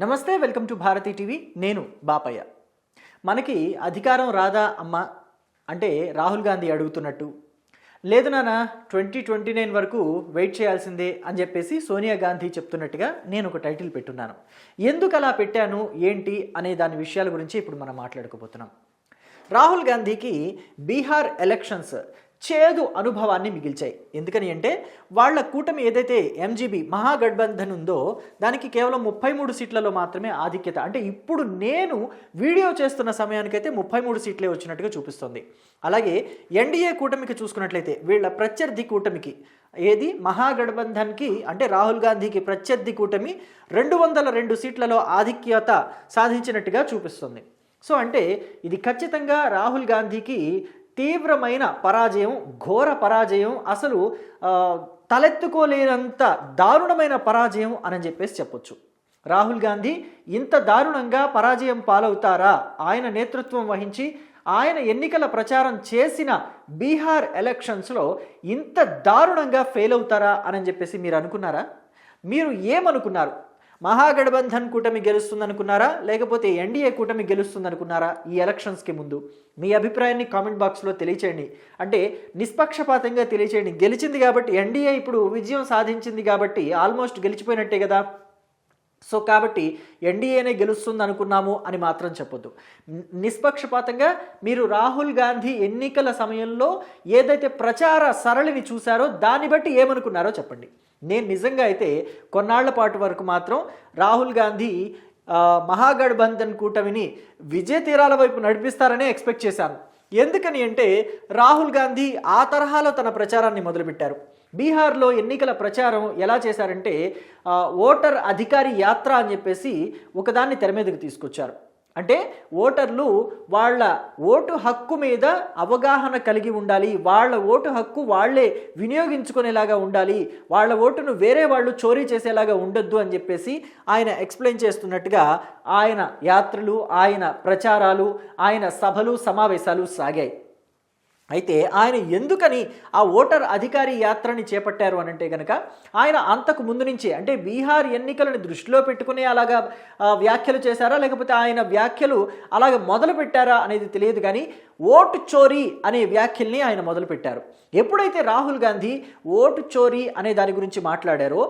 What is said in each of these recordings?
నమస్తే welcome to Bharati TV. నేను బాపయ్య. మనకి అధికారం రాదా అమ్మ? అంటే రాహుల్ గాంధీ అడుగుతున్నట్టు. లేదు నాన్న ట్వంటీ ట్వంటీ నైన్ వరకు వెయిట్ చేయాల్సిందే అని చెప్పేసి సోనియా గాంధీ చెప్తున్నట్టుగా నేను ఒక టైటిల్ పెట్టున్నాను. ఎందుకు అలా పెట్టాను ఏంటి అనే దాని విషయాల గురించి ఇప్పుడు మనం మాట్లాడుకోబోతున్నాం. రాహుల్ గాంధీకి బీహార్ ఎలక్షన్స్ చేదు అనుభవాన్ని మిగిల్చాయి. ఎందుకని అంటే వాళ్ళ కూటమి ఏదైతే ఎంజీబీ మహాగఠబంధన్ ఉందో దానికి కేవలం ముప్పై మూడు సీట్లలో మాత్రమే ఆధిక్యత. అంటే ఇప్పుడు నేను వీడియో చేస్తున్న సమయానికైతే ముప్పై మూడు సీట్లే వచ్చినట్టుగా చూపిస్తుంది. అలాగే ఎన్డీఏ కూటమికి చూసుకున్నట్లయితే వీళ్ళ ప్రత్యర్థి కూటమికి ఏది? మహాగఠబంధన్కి అంటే రాహుల్ గాంధీకి ప్రత్యర్థి కూటమి రెండు వందల రెండు సీట్లలో ఆధిక్యత సాధించినట్టుగా చూపిస్తుంది. సో అంటే ఇది ఖచ్చితంగా రాహుల్ గాంధీకి తీవ్రమైన పరాజయం ఘోర పరాజయం అసలు తలెత్తుకోలేనంత దారుణమైన పరాజయం అని చెప్పేసి చెప్పొచ్చు. రాహుల్ గాంధీ ఇంత దారుణంగా పరాజయం పాలవుతారా? ఆయన నేతృత్వం వహించి ఆయన ఎన్నికల ప్రచారం చేసిన బీహార్ ఎలక్షన్స్లో ఇంత దారుణంగా ఫెయిల్ అవుతారా అని చెప్పేసి మీరు అనుకున్నారా? మీరు ఏమనుకున్నారు? మహాగఠబంధన్ కూటమి గెలుస్తుందనుకున్నారా? లేకపోతే ఎన్డీఏ కూటమి గెలుస్తుందనుకున్నారా? ఈ ఎలక్షన్స్కి ముందు. మీ అభిప్రాయాన్ని కామెంట్ బాక్స్లో తెలియచేయండి. అంటే నిష్పక్షపాతంగా తెలియచేయండి. గెలిచింది కాబట్టి ఎన్డీఏ ఇప్పుడు విజయం సాధించింది కాబట్టి ఆల్మోస్ట్ గెలిచిపోయినట్టే కదా. సో కాబట్టి ఎన్డీఏనే గెలుస్తుంది అనుకున్నాము అని మాత్రం చెప్పొద్దు. నిష్పక్షపాతంగా మీరు రాహుల్ గాంధీ ఎన్నికల సమయంలో ఏదైతే ప్రచార సరళిని చూశారో దాన్ని బట్టి ఏమనుకున్నారో చెప్పండి. నేను నిజంగా అయితే కొన్నాళ్ళ పాటు వరకు మాత్రం రాహుల్ గాంధీ మహాగఠబంధన్ కూటమిని విజయ తీరాల వైపు నడిపిస్తారనే ఎక్స్పెక్ట్ చేశాను. ఎందుకని అంటే రాహుల్ గాంధీ ఆ తరహాలో తన ప్రచారాన్ని మొదలుపెట్టారు. బీహార్లో ఎన్నికల ప్రచారం ఎలా చేశారంటే ఓటర్ అధికారి యాత్ర అని చెప్పేసి ఒకదాన్ని తెర మీదకి తీసుకొచ్చారు. అంటే ఓటర్లు వాళ్ళ ఓటు హక్కు మీద అవగాహన కలిగి ఉండాలి వాళ్ళ ఓటు హక్కు వాళ్ళే వినియోగించుకునేలాగా ఉండాలి వాళ్ళ ఓటును వేరే వాళ్ళు చోరీ చేసేలాగా ఉండొద్దు అని చెప్పేసి ఆయన ఎక్స్ప్లెయిన్ చేస్తున్నట్టుగా ఆయన యాత్రలు ఆయన ప్రచారాలు ఆయన సభలు సమావేశాలు సాగాయి. అయితే ఆయన ఎందుకని ఆ ఓటర్ అధికారి యాత్రని చేపట్టారు అని అంటే కనుక ఆయన అంతకు ముందు నుంచే అంటే బీహార్ ఎన్నికలను దృష్టిలో పెట్టుకుని అలాగా వ్యాఖ్యలు చేశారా? లేకపోతే ఆయన వ్యాఖ్యలు అలాగ మొదలు పెట్టారా అనేది తెలియదు కానీ ఓటు చోరీ అనే వ్యాఖ్యల్ని ఆయన మొదలుపెట్టారు ఎప్పుడైతే రాహుల్ గాంధీ ఓటు చోరీ అనే దాని గురించి మాట్లాడారో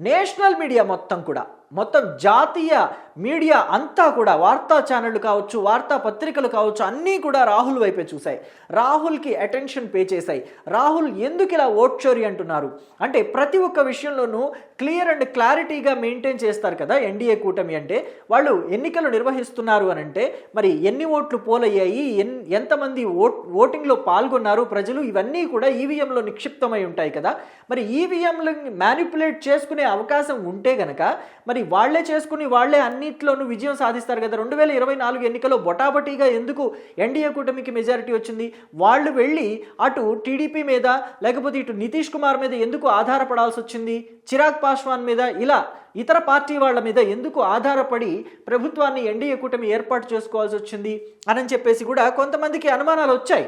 నేషనల్ మీడియా మొత్తం కూడా మొత్తం జాతీయ మీడియా అంతా కూడా వార్తా ఛానళ్ళు కావచ్చు వార్తా పత్రికలు కావచ్చు అన్నీ కూడా రాహుల్ వైపే చూశాయి. రాహుల్కి అటెన్షన్ పే చేశాయి. రాహుల్ ఎందుకు ఇలా ఓట్చోరి అంటున్నారు? అంటే ప్రతి ఒక్క విషయంలోనూ క్లియర్ అండ్ క్లారిటీగా మెయింటైన్ చేస్తారు కదా ఎన్డీఏ కూటమి అంటే. వాళ్ళు ఎన్నికలు నిర్వహిస్తున్నారు అని అంటే మరి ఎన్ని ఓట్లు పోలయ్యాయి ఎన్ ఎంతమంది ఓట్ ఓటింగ్లో పాల్గొన్నారు ప్రజలు ఇవన్నీ కూడా ఈవీఎంలో నిక్షిప్తమై ఉంటాయి కదా. మరి ఈవీఎంలు మ్యానిపులేట్ చేసుకునే అవకాశం ఉంటే గనక మరి వాళ్ళే చేసుకుని వాళ్ళే అన్నిట్లోనూ విజయం సాధిస్తారు కదా. రెండు వేల ఇరవై నాలుగు ఎన్నికల్లో బొటాబొటీగా ఎందుకు ఎన్డీఏ కూటమికి మెజారిటీ వచ్చింది? వాళ్ళు వెళ్ళి అటు టీడీపీ మీద లేకపోతే ఇటు నితీష్ కుమార్ మీద ఎందుకు ఆధారపడాల్సి వచ్చింది? చిరాగ్ పాస్వాన్ మీద ఇలా ఇతర పార్టీ వాళ్ళ మీద ఎందుకు ఆధారపడి ప్రభుత్వాన్ని ఎన్డీఏ కూటమి ఏర్పాటు చేసుకోవాల్సి వచ్చింది? అని చెప్పేసి కూడా కొంతమందికి అనుమానాలు వచ్చాయి.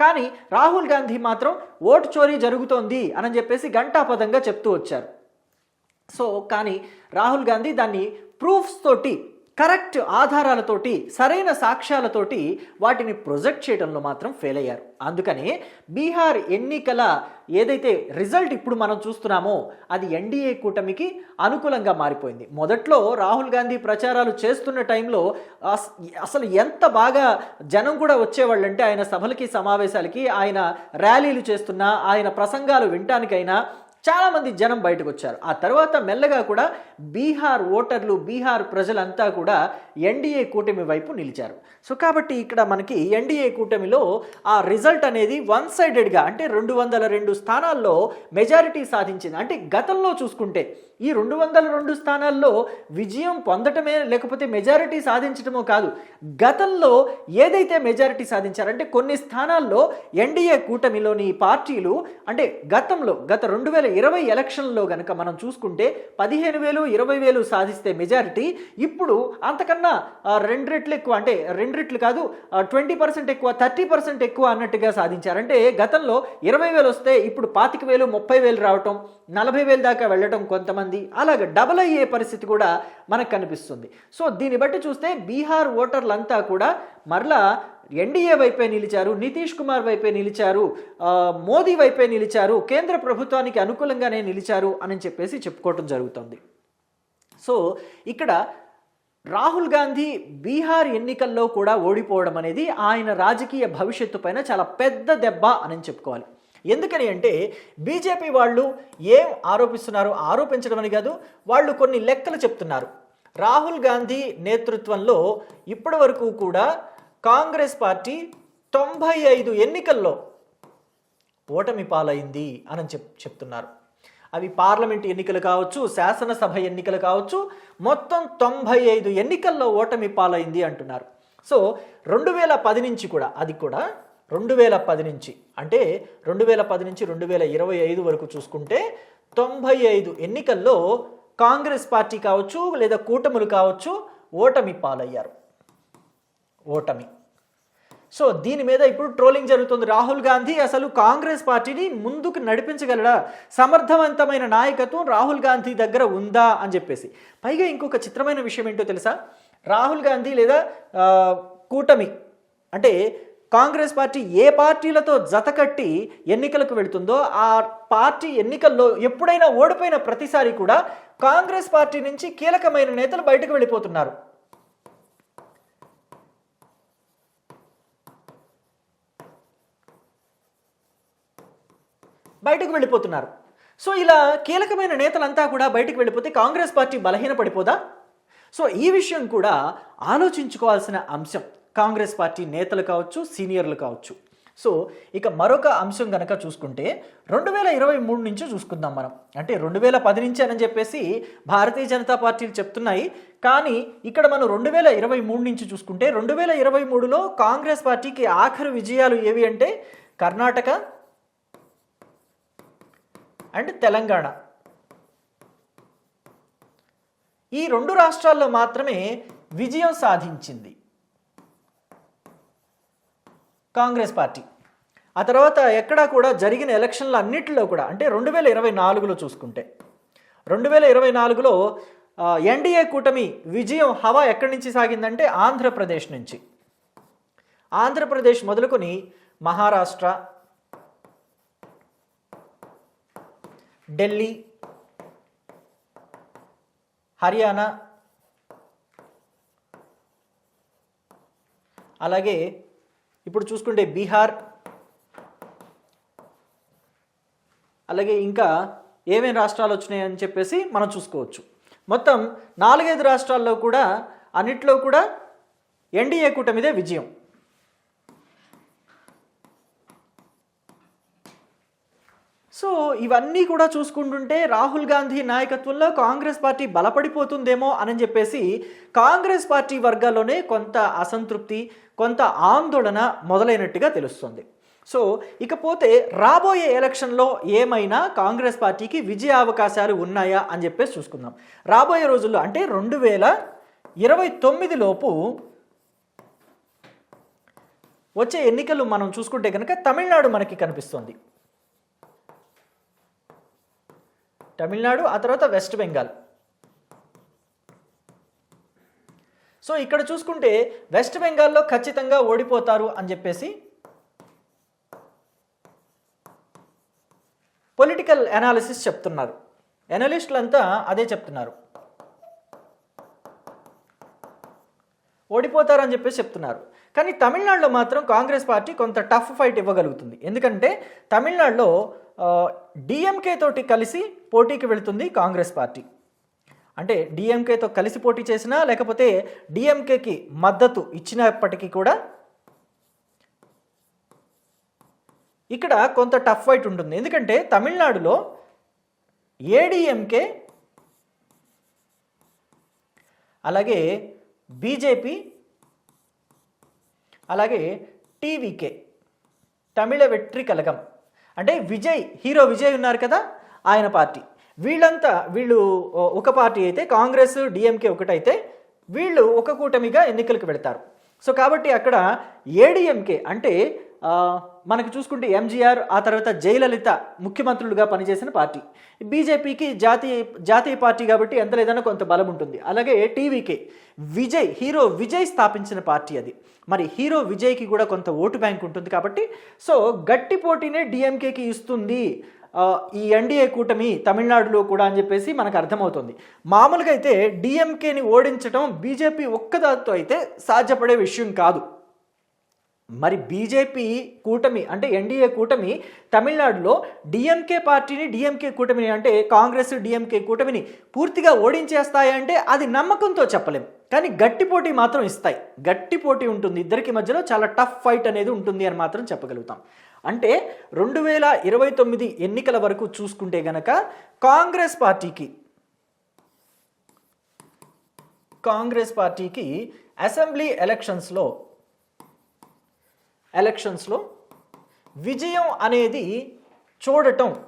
కానీ రాహుల్ గాంధీ మాత్రం ఓటు చోరీ జరుగుతోంది అని చెప్పేసి ఘంటాపదంగా చెప్తూ వచ్చారు. సో కానీ రాహుల్ గాంధీ దాన్ని ప్రూఫ్స్ తోటి కరెక్ట్ ఆధారాలతోటి సరైన సాక్ష్యాలతోటి వాటిని ప్రొజెక్ట్ చేయడంలో మాత్రం ఫెయిల్ అయ్యారు. అందుకనే బీహార్ ఎన్నికల ఏదైతే రిజల్ట్ ఇప్పుడు మనం చూస్తున్నామో అది ఎన్డీఏ కూటమికి అనుకూలంగా మారిపోయింది. మొదట్లో రాహుల్ గాంధీ ప్రచారాలు చేస్తున్న టైంలో అసలు ఎంత బాగా జనం కూడా వచ్చేవాళ్ళంటే ఆయన సభలకి సమావేశాలకి ఆయన ర్యాలీలు చేస్తున్నా ఆయన ప్రసంగాలు వినటానికైనా చాలామంది జనం బయటకు వచ్చారు ఆ తర్వాత మెల్లగా కూడా బీహార్ ఓటర్లు బీహార్ ప్రజలంతా కూడా ఎన్డీఏ కూటమి వైపు నిలిచారు. సో కాబట్టి ఇక్కడ మనకి ఎన్డీఏ కూటమిలో ఆ రిజల్ట్ అనేది వన్ సైడెడ్గా అంటే రెండు వందల రెండు స్థానాల్లో మెజారిటీ సాధించింది. అంటే గతంలో చూసుకుంటే ఈ రెండు వందల రెండు స్థానాల్లో విజయం పొందటమే లేకపోతే మెజారిటీ సాధించటమో కాదు. గతంలో ఏదైతే మెజారిటీ సాధించారంటే కొన్ని స్థానాల్లో ఎన్డీఏ కూటమిలోని పార్టీలు అంటే గతంలో గత రెండు వేల ఇరవై ఎలక్షన్లో గనక మనం చూసుకుంటే పదిహేను వేలు ఇరవై వేలు సాధిస్తే మెజారిటీ. ఇప్పుడు అంతకన్నా రెండు రెట్లు ఎక్కువ అంటే రెండు రెట్లు కాదు ట్వంటీ పర్సెంట్ ఎక్కువ థర్టీ పర్సెంట్ ఎక్కువ అన్నట్టుగా సాధించారు. అంటే గతంలో ఇరవై వేలు వస్తే ఇప్పుడు పాతిక వేలు ముప్పై వేలు రావటం నలభై వేలు దాకా వెళ్ళటం కొంతమంది. అలాగ డబల్ అయ్యే పరిస్థితి కూడా మనకు కనిపిస్తుంది. సో దీన్ని బట్టి చూస్తే బీహార్ ఓటర్లంతా కూడా మరలా ఎన్డీఏ వైపే నిలిచారు నితీష్ కుమార్ వైపే నిలిచారు మోదీ వైపే నిలిచారు కేంద్ర ప్రభుత్వానికి అనుకూలంగానే నిలిచారు అని చెప్పేసి చెప్పుకోవటం జరుగుతుంది. సో ఇక్కడ రాహుల్ గాంధీ బీహార్ ఎన్నికల్లో కూడా ఓడిపోవడం అనేది ఆయన రాజకీయ భవిష్యత్తు పైన చాలా పెద్ద దెబ్బ అని చెప్పుకోవాలి. ఎందుకని అంటే బీజేపీ వాళ్ళు ఏం ఆరోపిస్తున్నారు ఆరోపించడం అని కాదు వాళ్ళు కొన్ని లెక్కలు చెప్తున్నారు. రాహుల్ గాంధీ నేతృత్వంలో ఇప్పటి వరకు కూడా కాంగ్రెస్ పార్టీ తొంభై ఐదు ఎన్నికల్లో ఓటమి పాలైంది అని చెప్ చెప్తున్నారు. అవి పార్లమెంట్ ఎన్నికలు కావచ్చు శాసనసభ ఎన్నికలు కావచ్చు మొత్తం తొంభై ఐదు ఎన్నికల్లో ఓటమి పాలైంది అంటున్నారు. సో రెండు వేల పది నుంచి కూడా అది కూడా రెండు వేల పది నుంచి అంటే రెండు వేల పది నుంచి రెండు వేల ఇరవై ఐదు వరకు చూసుకుంటే తొంభై ఐదు ఎన్నికల్లో కాంగ్రెస్ పార్టీ కావచ్చు లేదా కూటములు కావచ్చు ఓటమి పాలయ్యారు. ఓటమి. సో దీని మీద ఇప్పుడు ట్రోలింగ్ జరుగుతుంది. రాహుల్ గాంధీ అసలు కాంగ్రెస్ పార్టీని ముందుకు నడిపించగలడా? సమర్థవంతమైన నాయకత్వం రాహుల్ గాంధీ దగ్గర ఉందా అని చెప్పేసి. పైగా ఇంకొక చిత్రమైన విషయం ఏంటో తెలుసా? రాహుల్ గాంధీ లేదా కూటమి అంటే కాంగ్రెస్ పార్టీ ఏ పార్టీలతో జతకట్టి ఎన్నికలకు వెళుతుందో ఆ పార్టీ ఎన్నికల్లో ఎప్పుడైనా ఓడిపోయిన ప్రతిసారి కూడా కాంగ్రెస్ పార్టీ నుంచి కీలకమైన నేతలు బయటకు వెళ్ళిపోతున్నారు. బయటకు వెళ్ళిపోతున్నారు. సో ఇలా కీలకమైన నేతలంతా కూడా బయటకు వెళ్ళిపోతే కాంగ్రెస్ పార్టీ బలహీనపడిపోదా? సో ఈ విషయం కూడా ఆలోచించుకోవాల్సిన అంశం. కాంగ్రెస్ పార్టీ నేతలు కావచ్చు సీనియర్లు కావచ్చు. సో ఇక మరొక అంశం కనుక చూసుకుంటే రెండు వేల ఇరవై మూడు నుంచి చూసుకుందాం మనం. అంటే రెండు వేల పది నుంచి అని చెప్పేసి భారతీయ జనతా పార్టీలు చెప్తున్నాయి. కానీ ఇక్కడ మనం రెండు వేల ఇరవై మూడు నుంచి చూసుకుంటే రెండు వేల ఇరవై మూడులో కాంగ్రెస్ పార్టీకి ఆఖరి విజయాలు ఏవి అంటే కర్ణాటక అండ్ తెలంగాణ. ఈ రెండు రాష్ట్రాల్లో మాత్రమే విజయం సాధించింది. కాంగ్రెస్ పార్టీ. ఆ తర్వాత ఎక్కడా కూడా జరిగిన ఎలక్షన్ల అన్నిటిలో కూడా అంటే రెండు వేల ఇరవై నాలుగులో చూసుకుంటే రెండు వేల ఇరవై నాలుగులో ఎన్డీఏ కూటమి విజయం హవా ఎక్కడి నుంచి సాగిందంటే ఆంధ్రప్రదేశ్ నుంచి. ఆంధ్రప్రదేశ్ మొదలుకొని మహారాష్ట్ర ఢిల్లీ హర్యానా అలాగే ఇప్పుడు చూసుకుంటే బీహార్ అలాగే ఇంకా ఏమేమి రాష్ట్రాలు వచ్చినాయని చెప్పేసి మనం చూసుకోవచ్చు. మొత్తం నాలుగైదు రాష్ట్రాల్లో కూడా అన్నిట్లో కూడా ఎన్డీఏ కూటమిదే విజయం. సో ఇవన్నీ కూడా చూసుకుంటుంటే రాహుల్ గాంధీ నాయకత్వంలో కాంగ్రెస్ పార్టీ బలపడిపోతుందేమో అని చెప్పేసి కాంగ్రెస్ పార్టీ వర్గాల్లోనే కొంత అసంతృప్తి కొంత ఆందోళన మొదలైనట్టుగా తెలుస్తుంది. సో ఇకపోతే రాబోయే ఎలక్షన్లో ఏమైనా కాంగ్రెస్ పార్టీకి విజయ అవకాశాలు ఉన్నాయా అని చెప్పేసి చూసుకుందాం. రాబోయే రోజుల్లో అంటే రెండు వేల ఇరవై తొమ్మిది లోపు వచ్చే ఎన్నికలు మనం చూసుకుంటే కనుక తమిళనాడు మనకి కనిపిస్తుంది. తమిళనాడు ఆ తర్వాత వెస్ట్ బెంగాల్. సో ఇక్కడ చూసుకుంటే వెస్ట్ బెంగాల్లో ఖచ్చితంగా ఓడిపోతారు అని చెప్పేసి పొలిటికల్ అనాలిసిస్ చెప్తున్నారు. ఎనలిస్టులంతా అదే చెప్తున్నారు. ఓడిపోతారని చెప్పేసి చెప్తున్నారు. కానీ తమిళనాడులో మాత్రం కాంగ్రెస్ పార్టీ కొంత టఫ్ ఫైట్ ఇవ్వగలుగుతుంది. ఎందుకంటే తమిళనాడులో డిఎంకే తోటి కలిసి పోటీకి వెళుతుంది కాంగ్రెస్ పార్టీ. అంటే డిఎంకేతో కలిసి పోటీ చేసినా లేకపోతే డిఎంకేకి మద్దతు ఇచ్చినప్పటికీ కూడా ఇక్కడ కొంత టఫ్ ఫైట్ ఉంటుంది. ఎందుకంటే తమిళనాడులో ఏడిఎంకే అలాగే బీజేపీ అలాగే టీవీకే తమిళ వెట్రి కలగం. అంటే విజయ్ హీరో విజయ్ ఉన్నారు కదా ఆయన పార్టీ. వీళ్ళంతా వీళ్ళు ఒక పార్టీ అయితే కాంగ్రెస్ డిఎంకే ఒకటైతే వీళ్ళు ఒక కూటమిగా ఎన్నికలకు వెళతారు. సో కాబట్టి అక్కడ ఏడిఎంకే అంటే మనకు చూసుకుంటే ఎంజీఆర్ ఆ తర్వాత జయలలిత ముఖ్యమంత్రులుగా పనిచేసిన పార్టీ. బీజేపీకి జాతీయ జాతీయ పార్టీ కాబట్టి ఎంత లేదన్నా కొంత బలం ఉంటుంది. అలాగే టీవీకే విజయ్ హీరో విజయ్ స్థాపించిన పార్టీ అది. మరి హీరో విజయ్కి కూడా కొంత ఓటు బ్యాంక్ ఉంటుంది కాబట్టి సో గట్టి పోటీనే డిఎంకేకి ఇస్తుంది ఈ ఎన్డీఏ కూటమి తమిళనాడులో కూడా అని చెప్పేసి మనకు అర్థమవుతుంది. మామూలుగా అయితే డిఎంకేని ఓడించడం బీజేపీ ఒక్కదాంతో అయితే సాధ్యపడే విషయం కాదు. మరి బీజేపీ కూటమి అంటే ఎన్డీఏ కూటమి తమిళనాడులో డిఎంకే పార్టీని డిఎంకే కూటమిని అంటే కాంగ్రెస్ డిఎంకే కూటమిని పూర్తిగా ఓడించేస్తాయంటే అది నమ్మకంతో చెప్పలేం. కానీ గట్టి పోటీ మాత్రం ఇస్తాయి. గట్టి పోటీ ఉంటుంది ఇద్దరికి మధ్యలో. చాలా టఫ్ ఫైట్ అనేది ఉంటుంది అని మాత్రం చెప్పగలుగుతాం. అంటే రెండు వేల ఇరవై తొమ్మిది ఎన్నికల వరకు చూసుకుంటే గనక కాంగ్రెస్ పార్టీకి కాంగ్రెస్ పార్టీకి అసెంబ్లీ ఎలక్షన్స్లో ఎలక్షన్స్లో విజయం అనేది చూడటం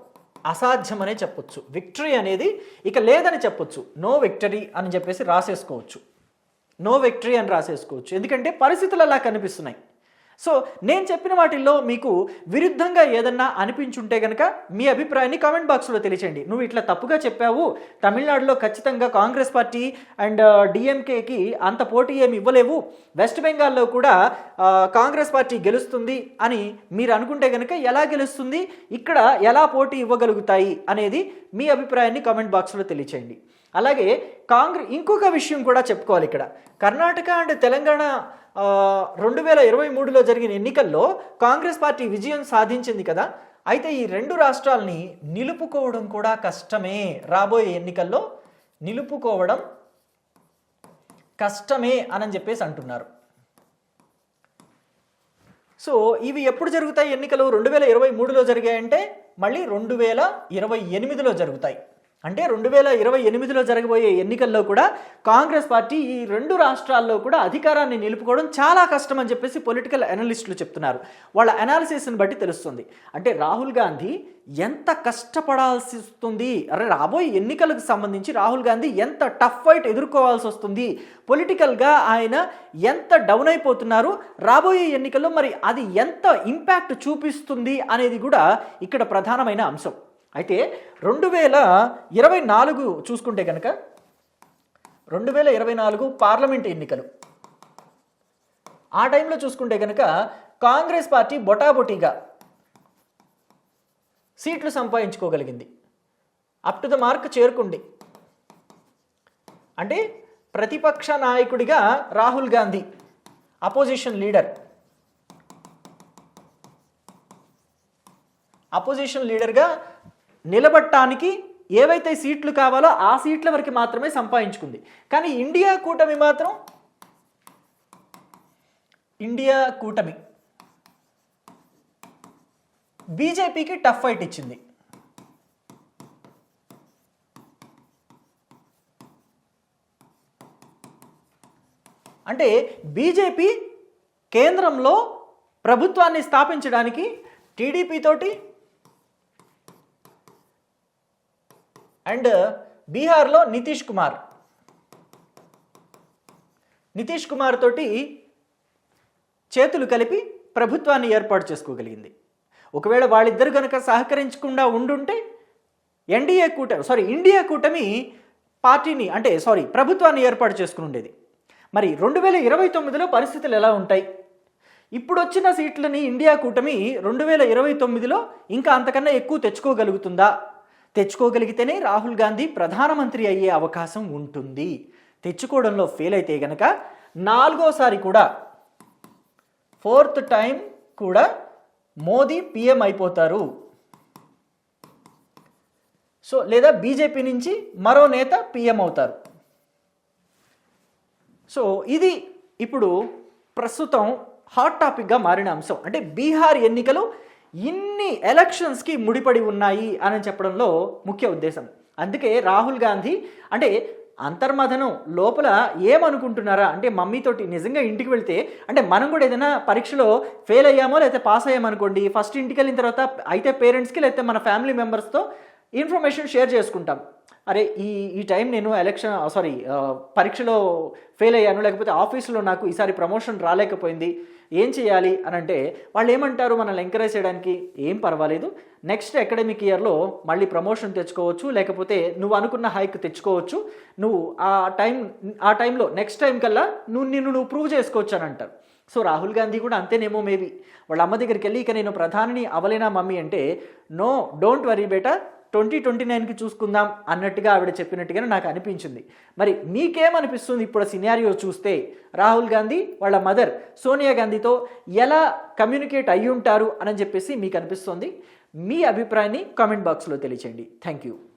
అసాధ్యమనే చెప్పొచ్చు. విక్టరీ అనేది ఇక లేదని చెప్పొచ్చు. నో విక్టరీ అని చెప్పేసి రాసేసుకోవచ్చు. నో విక్టరీ అని రాసేసుకోవచ్చు. ఎందుకంటే పరిస్థితులు అలా కనిపిస్తున్నాయి. సో నేను చెప్పిన వాటిల్లో మీకు విరుద్ధంగా ఏదన్నా అనిపించుంటే కనుక మీ అభిప్రాయాన్ని కామెంట్ బాక్స్లో తెలియచేయండి. నువ్వు ఇట్లా తప్పుగా చెప్పావు తమిళనాడులో ఖచ్చితంగా కాంగ్రెస్ పార్టీ అండ్ డిఎంకేకి అంత పోటీ ఏమి ఇవ్వలేవు వెస్ట్ బెంగాల్లో కూడా కాంగ్రెస్ పార్టీ గెలుస్తుంది అని మీరు అనుకుంటే కనుక ఎలా గెలుస్తుంది ఇక్కడ ఎలా పోటీ ఇవ్వగలుగుతాయి అనేది మీ అభిప్రాయాన్ని కామెంట్ బాక్స్లో తెలియచేయండి. అలాగే కాంగ్రెస్ ఇంకొక విషయం కూడా చెప్పుకోవాలి ఇక్కడ. కర్ణాటక అండ్ తెలంగాణ రెండు వేల ఇరవై మూడులో జరిగిన ఎన్నికల్లో కాంగ్రెస్ పార్టీ విజయం సాధించింది కదా. అయితే ఈ రెండు రాష్ట్రాల్ని నిలుపుకోవడం కూడా కష్టమే రాబోయే ఎన్నికల్లో. నిలుపుకోవడం కష్టమే అని చెప్పేసి అంటున్నారు. సో ఇవి ఎప్పుడు జరుగుతాయి ఎన్నికలు? రెండు వేల ఇరవై మూడులో జరిగాయంటే మళ్ళీ రెండు వేల ఇరవై ఎనిమిదిలో జరుగుతాయి. అంటే రెండు వేల ఇరవై ఎనిమిదిలో జరగబోయే ఎన్నికల్లో కూడా కాంగ్రెస్ పార్టీ ఈ రెండు రాష్ట్రాల్లో కూడా అధికారాన్ని నిలుపుకోవడం చాలా కష్టం అని చెప్పేసి పొలిటికల్ అనలిస్టులు చెప్తున్నారు. వాళ్ళ అనాలిసిస్ని బట్టి తెలుస్తుంది. అంటే రాహుల్ గాంధీ ఎంత కష్టపడాల్సి వస్తుంది? అరే రాబోయే ఎన్నికలకు సంబంధించి రాహుల్ గాంధీ ఎంత టఫ్ ఫైట్ ఎదుర్కోవాల్సి వస్తుంది? పొలిటికల్గా ఆయన ఎంత డౌన్ అయిపోతున్నారు? రాబోయే ఎన్నికల్లో మరి అది ఎంత ఇంపాక్ట్ చూపిస్తుంది అనేది కూడా ఇక్కడ ప్రధానమైన అంశం. అయితే రెండు వేల ఇరవై నాలుగు చూసుకుంటే కనుక రెండు వేల ఇరవై నాలుగు పార్లమెంట్ ఎన్నికలు. ఆ టైంలో చూసుకుంటే కనుక కాంగ్రెస్ పార్టీ బొటాబొటీగా సీట్లు సంపాదించుకోగలిగింది. అప్ టు ద మార్క్ చేరుకుంది. అంటే ప్రతిపక్ష నాయకుడిగా Rahul Gandhi opposition leader. Opposition లీడర్గా నిలబట్టడానికి ఏవైతే సీట్లు కావాలో ఆ సీట్ల వరకు మాత్రమే సంపాదించుకుంది. కానీ ఇండియా కూటమి మాత్రం ఇండియా కూటమి బీజేపీకి టఫ్ ఫైట్ ఇచ్చింది. అంటే బీజేపీ కేంద్రంలో ప్రభుత్వాన్ని స్థాపించడానికి టీడీపీ తోటి అండ్ బీహార్లో నితీష్ కుమార్. నితీష్ కుమార్ తోటి చేతులు కలిపి ప్రభుత్వాన్ని ఏర్పాటు చేసుకోగలిగింది. ఒకవేళ వాళ్ళిద్దరు కనుక సహకరించకుండా ఉండుంటే ఎన్డీఏ కూటమి సారీ ఇండియా కూటమి పార్టీని అంటే సారీ ప్రభుత్వాన్ని ఏర్పాటు చేసుకుని ఉండేది మరి రెండు వేల ఇరవై తొమ్మిదిలో పరిస్థితులు ఎలా ఉంటాయి? ఇప్పుడు వచ్చిన సీట్లని ఇండియా కూటమి రెండు వేల ఇరవై తొమ్మిదిలో ఇంకా అంతకన్నా ఎక్కువ తెచ్చుకోగలుగుతుందా? తెచ్చుకోగలిగితేనే రాహుల్ గాంధీ ప్రధానమంత్రి అయ్యే అవకాశం ఉంటుంది. తెచ్చుకోవడంలో ఫెయిల్ అయితే గనక నాలుగోసారి కూడా ఫోర్త్ టైం కూడా మోదీ పిఎం అయిపోతారు. సో లేదా బీజేపీ నుంచి మరో నేత పిఎం అవుతారు. సో ఇది ఇప్పుడు ప్రస్తుతం హాట్ టాపిక్గా మారిన అంశం. అంటే బీహార్ ఎన్నికలు ఇన్ని ఎలక్షన్స్కి ముడిపడి ఉన్నాయి అని చెప్పడంలో ముఖ్య ఉద్దేశం. అందుకే రాహుల్ గాంధీ అంటే అంతర్మథనం లోపల ఏమనుకుంటున్నారా? అంటే మమ్మీతోటి నిజంగా ఇంటికి వెళ్తే అంటే మనం కూడా ఏదైనా పరీక్షలో ఫెయిల్ అయ్యామో లేకపోతే పాస్ అయ్యామనుకోండి ఫస్ట్ ఇంటికి వెళ్ళిన తర్వాత అయితే పేరెంట్స్కి లేకపోతే మన ఫ్యామిలీ మెంబర్స్తో ఇన్ఫర్మేషన్ షేర్ చేసుకుంటాం. అరే ఈ ఈ టైం నేను ఎలక్షన్ సారీ పరీక్షలో ఫెయిల్ అయ్యాను లేకపోతే ఆఫీసులో నాకు ఈసారి ప్రమోషన్ రాలేకపోయింది ఏం చేయాలి అని అంటే వాళ్ళు ఏమంటారు మనల్ని ఎంకరేజ్ చేయడానికి? ఏం పర్వాలేదు. నెక్స్ట్ అకాడమిక్ ఇయర్లో మళ్ళీ ప్రమోషన్ తెచ్చుకోవచ్చు లేకపోతే నువ్వు అనుకున్న హైక్ తెచ్చుకోవచ్చు. నువ్వు ఆ టైం ఆ టైంలో నెక్స్ట్ టైం కల్లా నువ్వు నిన్ను నువ్వు ప్రూవ్ చేసుకోవచ్చు అని అంటారు. సో రాహుల్ గాంధీ కూడా అంతేనేమో మేబీ వాళ్ళ అమ్మ దగ్గరికి వెళ్ళి ఇక నేను ప్రధానిని అవలేనా మమ్మీ? అంటే నో డోంట్ వరీ బేటా. ట్వంటీ ట్వంటీ నైన్కి చూసుకుందాం అన్నట్టుగా ఆవిడ చెప్పినట్టుగానే నాకు అనిపించింది. మరి మీకేమనిపిస్తుంది ఇప్పుడు సినారియో చూస్తే? రాహుల్ గాంధీ వాళ్ళ మదర్ సోనియా గాంధీతో ఎలా కమ్యూనికేట్ అయ్యి ఉంటారు అని చెప్పేసి మీకు అనిపిస్తుంది మీ అభిప్రాయాన్ని కామెంట్ బాక్స్లో తెలియచేయండి. Thank you.